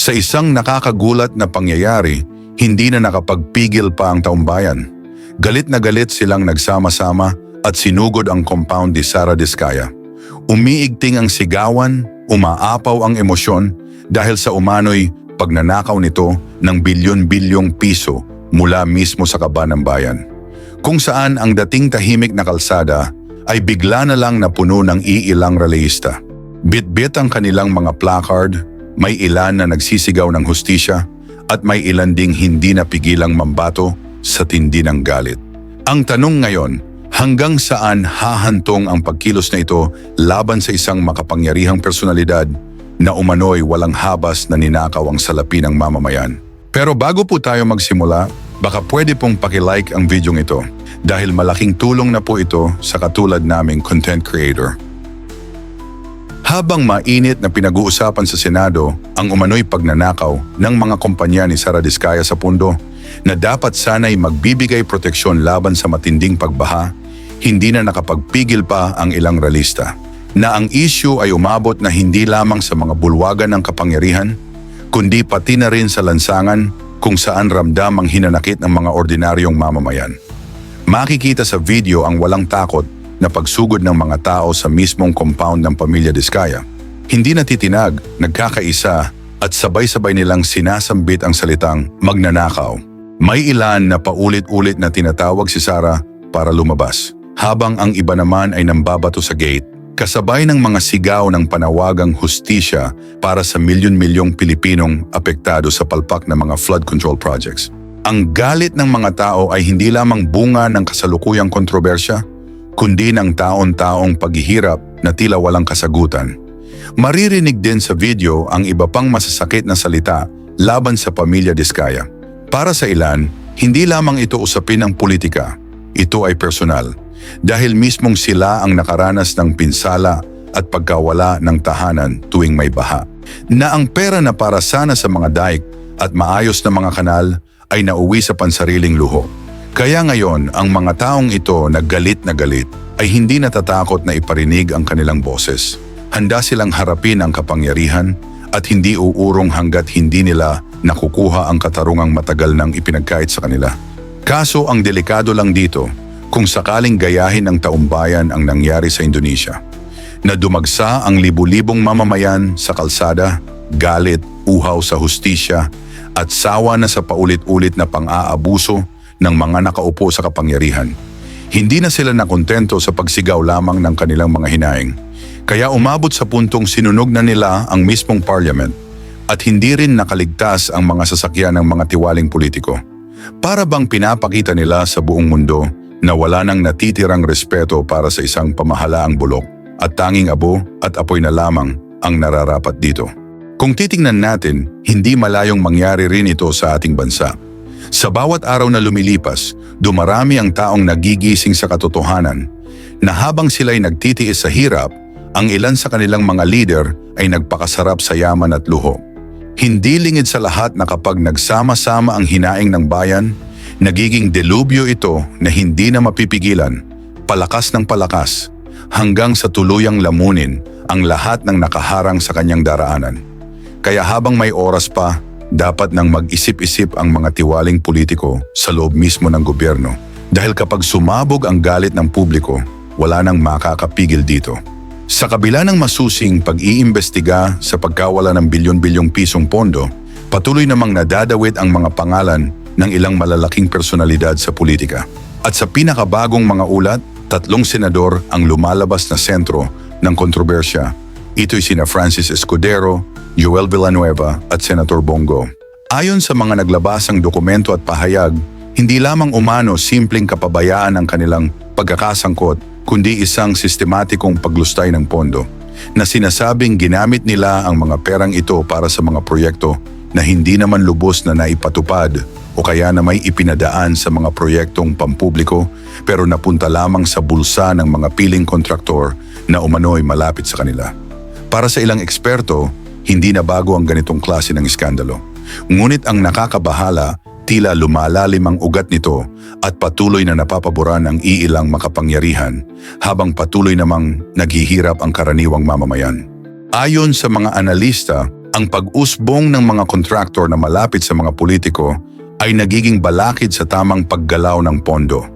Sa isang nakakagulat na pangyayari, hindi na nakapagpigil pa ang taumbayan. Galit na galit silang nagsama-sama at sinugod ang compound ni Sara Diskaya. Umiigting ang sigawan, umaapaw ang emosyon dahil sa umano'y pagnanakaw nito ng bilyon-bilyong piso mula mismo sa kaba ng bayan. Kung saan ang dating tahimik na kalsada ay bigla na lang napuno ng iilang rallyista. Bit-bit ang kanilang mga placard, may ilan na nagsisigaw ng hustisya at may ilan ding hindi napigilang mambato sa tindi ng galit. Ang tanong ngayon, hanggang saan hahantong ang pagkilos na ito laban sa isang makapangyarihang personalidad na umano'y walang habas na ninakaw ang salapi ng mamamayan. Pero bago po tayo magsimula, baka pwede pong pakilike ang video ito dahil malaking tulong na po ito sa katulad naming content creator. Habang mainit na pinag-uusapan sa Senado ang umano'y pagnanakaw ng mga kumpanya ni Sara Diskaya sa pundo na dapat sana'y magbibigay proteksyon laban sa matinding pagbaha, hindi na nakapagpigil pa ang ilang realista. Na ang issue ay umabot na hindi lamang sa mga bulwagan ng kapangyarihan, kundi pati na rin sa lansangan kung saan ramdam ang hinanakit ng mga ordinaryong mamamayan. Makikita sa video ang walang takot na pagsugod ng mga tao sa mismong compound ng pamilya Diskaya. Hindi natitinag, nagkakaisa at sabay-sabay nilang sinasambit ang salitang magnanakaw. May ilan na paulit-ulit na tinatawag si Sara para lumabas, habang ang iba naman ay nambabato sa gate, kasabay ng mga sigaw ng panawagang hustisya para sa milyon-milyong Pilipinong apektado sa palpak ng mga flood control projects. Ang galit ng mga tao ay hindi lamang bunga ng kasalukuyang kontrobersya, kundi ng taon-taong paghihirap na tila walang kasagutan. Maririnig din sa video ang iba pang masasakit na salita laban sa pamilya Diskaya. Para sa ilan, hindi lamang ito usapin ng politika, ito ay personal. Dahil mismong sila ang nakaranas ng pinsala at pagkawala ng tahanan tuwing may baha. Na ang pera na para sana sa mga daik at maayos na mga kanal ay nauwi sa pansariling luho. Kaya ngayon, ang mga taong ito na galit na galit ay hindi natatakot na iparinig ang kanilang boses. Handa silang harapin ang kapangyarihan at hindi uurong hanggat hindi nila nakukuha ang katarungang matagal nang ipinagkait sa kanila. Kaso ang delikado lang dito kung sakaling gayahin ng taumbayan ang nangyari sa Indonesia. Na dumagsa ang libu-libong mamamayan sa kalsada, galit, uhaw sa hustisya at sawa na sa paulit-ulit na pang-aabuso ng mga nakaupo sa kapangyarihan. Hindi na sila nakontento sa pagsigaw lamang ng kanilang mga hinaing. Kaya umabot sa puntong sinunog na nila ang mismong parliament at hindi rin nakaligtas ang mga sasakyan ng mga tiwaling politiko. Para bang pinapakita nila sa buong mundo na wala nang natitirang respeto para sa isang pamahalaang bulok at tanging abo at apoy na lamang ang nararapat dito. Kung titingnan natin, hindi malayong mangyari rin ito sa ating bansa. Sa bawat araw na lumilipas, dumarami ang taong nagigising sa katotohanan na habang sila'y nagtitiis sa hirap, ang ilan sa kanilang mga leader ay nagpakasarap sa yaman at luho. Hindi lingid sa lahat na kapag nagsama-sama ang hinaing ng bayan, nagiging delubyo ito na hindi na mapipigilan, palakas ng palakas, hanggang sa tuluyang lamunin ang lahat ng nakaharang sa kanyang daraanan. Kaya habang may oras pa, dapat nang mag-isip-isip ang mga tiwaling politiko sa loob mismo ng gobyerno. Dahil kapag sumabog ang galit ng publiko, wala nang makakapigil dito. Sa kabila ng masusing pag-iimbestiga sa pagkawala ng bilyon-bilyong pisong pondo, patuloy namang nadadawit ang mga pangalan ng ilang malalaking personalidad sa politika. At sa pinakabagong mga ulat, tatlong senador ang lumalabas na sentro ng kontrobersya. Ito'y sina Francis Escudero, Joel Villanueva at Senator Bongo. Ayon sa mga naglabasang dokumento at pahayag, hindi lamang umano simpleng kapabayaan ang kanilang pagkakasangkot, kundi isang sistematikong paglustay ng pondo na sinasabing ginamit nila ang mga perang ito para sa mga proyekto na hindi naman lubos na naipatupad o kaya na may ipinadaan sa mga proyektong pampubliko pero napunta lamang sa bulsa ng mga piling kontraktor na umano'y malapit sa kanila. Para sa ilang eksperto, hindi na bago ang ganitong klase ng iskandalo. Ngunit ang nakakabahala, tila lumalalim ang ugat nito at patuloy na napapaboran ang iilang makapangyarihan habang patuloy namang naghihirap ang karaniwang mamamayan. Ayon sa mga analista, ang pag-usbong ng mga kontraktor na malapit sa mga politiko ay nagiging balakid sa tamang paggalaw ng pondo,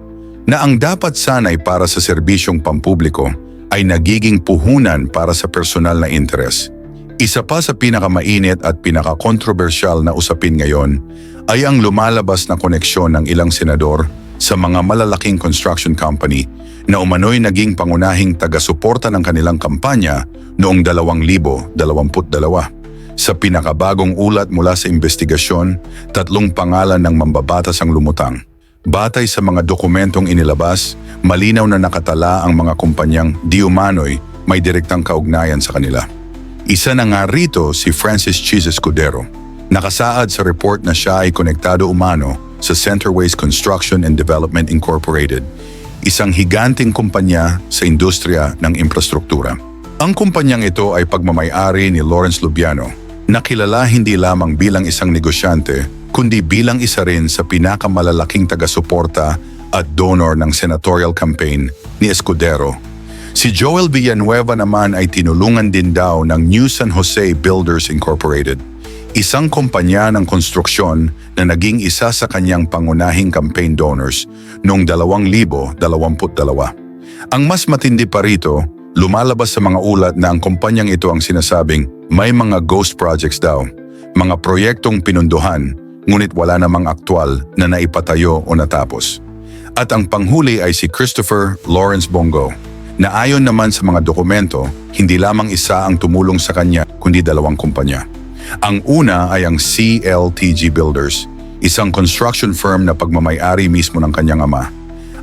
na ang dapat sanay para sa serbisyong pampubliko ay nagiging puhunan para sa personal na interes. Isa pa sa pinakamainit at pinakakontrobersyal na usapin ngayon ay ang lumalabas na koneksyon ng ilang senador sa mga malalaking construction company na umano'y naging pangunahing taga-suporta ng kanilang kampanya noong 2022. Sa pinakabagong ulat mula sa investigasyon, tatlong pangalan ng mambabatas ang lumutang. Batay sa mga dokumentong inilabas, malinaw na nakatala ang mga kumpanyang di umano'y may direktang kaugnayan sa kanila. Isa na nga rito si Francis Cheese Escudero. Nakasaad sa report na siya ay konektado umano sa Centerways Construction and Development Incorporated, isang higanting kumpanya sa industriya ng infrastruktura. Ang kumpanyang ito ay pagmamayari ni Lawrence Lubiano, na kilala hindi lamang bilang isang negosyante, kundi bilang isa rin sa pinakamalalaking taga-suporta at donor ng senatorial campaign ni Escudero Si Joel Villanueva naman ay tinulungan din daw ng New San Jose Builders Incorporated, isang kumpanya ng konstruksyon na naging isa sa kanyang pangunahing campaign donors noong 2022. Ang mas matindi pa rito, lumalabas sa mga ulat na ang kumpanyang ito ang sinasabing may mga ghost projects daw, mga proyektong pinunduhan, ngunit wala namang aktwal na naipatayo o natapos. At ang panghuli ay si Christopher Lawrence Bongo, na ayon naman sa mga dokumento, hindi lamang isa ang tumulong sa kanya kundi dalawang kumpanya. Ang una ay ang CLTG Builders, isang construction firm na pagmamayari mismo ng kanyang ama.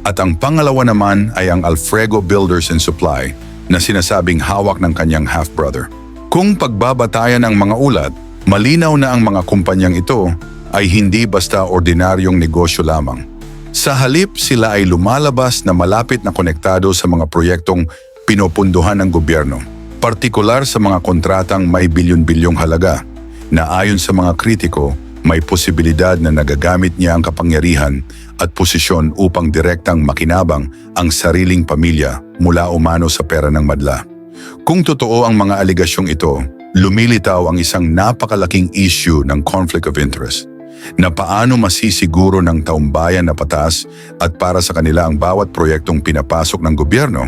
At ang pangalawa naman ay ang Alfrego Builders and Supply na sinasabing hawak ng kanyang half-brother. Kung pagbabatayan ang mga ulat, malinaw na ang mga kumpanyang ito ay hindi basta ordinaryong negosyo lamang sa halip sila ay lumalabas na malapit na konektado sa mga proyektong pinopunduhan ng gobyerno, partikular sa mga kontratang may bilyon-bilyong halaga, na ayon sa mga kritiko, may posibilidad na nagagamit niya ang kapangyarihan at posisyon upang direktang makinabang ang sariling pamilya mula umano sa pera ng madla. Kung totoo ang mga aligasyong ito, lumilitaw ang isang napakalaking issue ng conflict of interest na paano masisiguro ng taumbayan na patas at para sa kanila ang bawat proyektong pinapasok ng gobyerno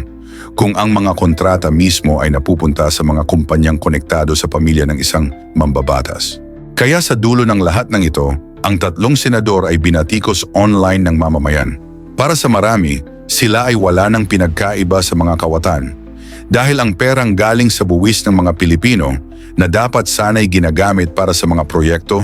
kung ang mga kontrata mismo ay napupunta sa mga kumpanyang konektado sa pamilya ng isang mambabatas. Kaya sa dulo ng lahat ng ito, ang tatlong senador ay binatikos online ng mamamayan. Para sa marami, sila ay wala ng pinagkaiba sa mga kawatan dahil ang perang galing sa buwis ng mga Pilipino na dapat sana'y ginagamit para sa mga proyekto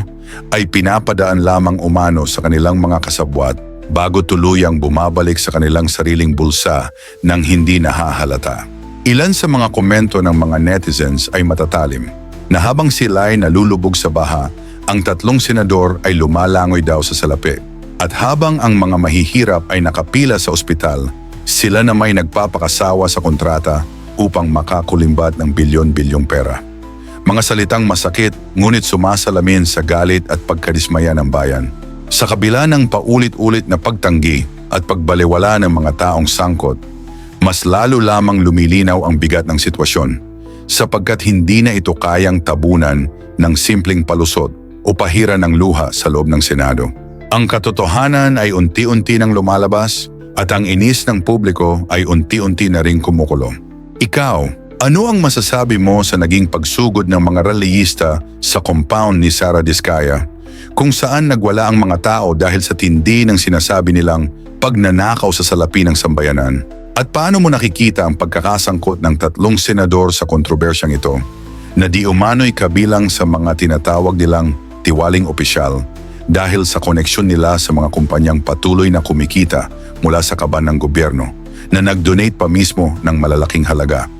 ay pinapadaan lamang umano sa kanilang mga kasabwat bago tuluyang bumabalik sa kanilang sariling bulsa nang hindi nahahalata. Ilan sa mga komento ng mga netizens ay matatalim na habang sila ay nalulubog sa baha, ang tatlong senador ay lumalangoy daw sa salapi. At habang ang mga mahihirap ay nakapila sa ospital, sila na may nagpapakasawa sa kontrata upang makakulimbat ng bilyon-bilyong pera. Mga salitang masakit ngunit sumasalamin sa galit at pagkadismaya ng bayan. Sa kabila ng paulit-ulit na pagtanggi at pagbaliwala ng mga taong sangkot, mas lalo lamang lumilinaw ang bigat ng sitwasyon sapagkat hindi na ito kayang tabunan ng simpleng palusot o pahira ng luha sa loob ng Senado. Ang katotohanan ay unti-unti nang lumalabas at ang inis ng publiko ay unti-unti na ring kumukulo. Ikaw, ano ang masasabi mo sa naging pagsugod ng mga rallyista sa compound ni Sara Diskaya kung saan nagwala ang mga tao dahil sa tindi ng sinasabi nilang pagnanakaw sa salapi ng sambayanan? At paano mo nakikita ang pagkakasangkot ng tatlong senador sa kontrobersyang ito na di umano'y kabilang sa mga tinatawag nilang tiwaling opisyal dahil sa koneksyon nila sa mga kumpanyang patuloy na kumikita mula sa kaban ng gobyerno na nag-donate pa mismo ng malalaking halaga.